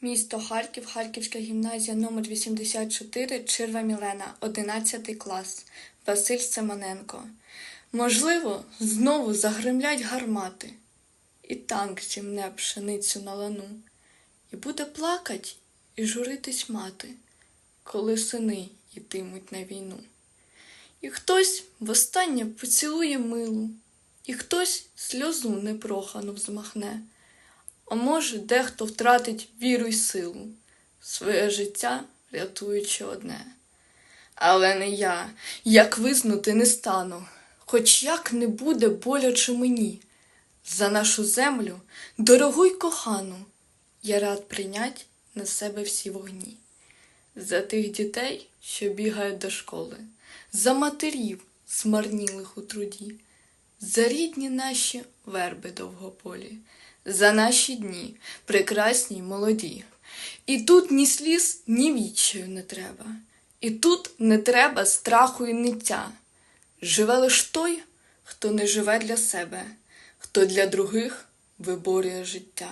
Місто Харків, Харківська гімназія номер 84, Чирва Мілена, 11 клас, Василь Семененко. Можливо, знову загримлять гармати, і танк зімне пшеницю на лану, і буде плакать і журитись мати, коли сини йтимуть на війну. І хтось востаннє поцілує милу, і хтось сльозу непрохану взмахне. А може, дехто втратить віру й силу, своє життя рятуючи одне. Але не я, як визнути не стану, хоч як не буде боляче мені. За нашу землю, дорогу й кохану, я рад прийнять на себе всі вогні. За тих дітей, що бігають до школи, за матерів, смарнілих у труді, за рідні наші верби довгополі, за наші дні, прекрасні й молоді. І тут ні сліз, ні віччю не треба, і тут не треба страху і ниття. Живе лиш той, хто не живе для себе, хто для других виборює життя.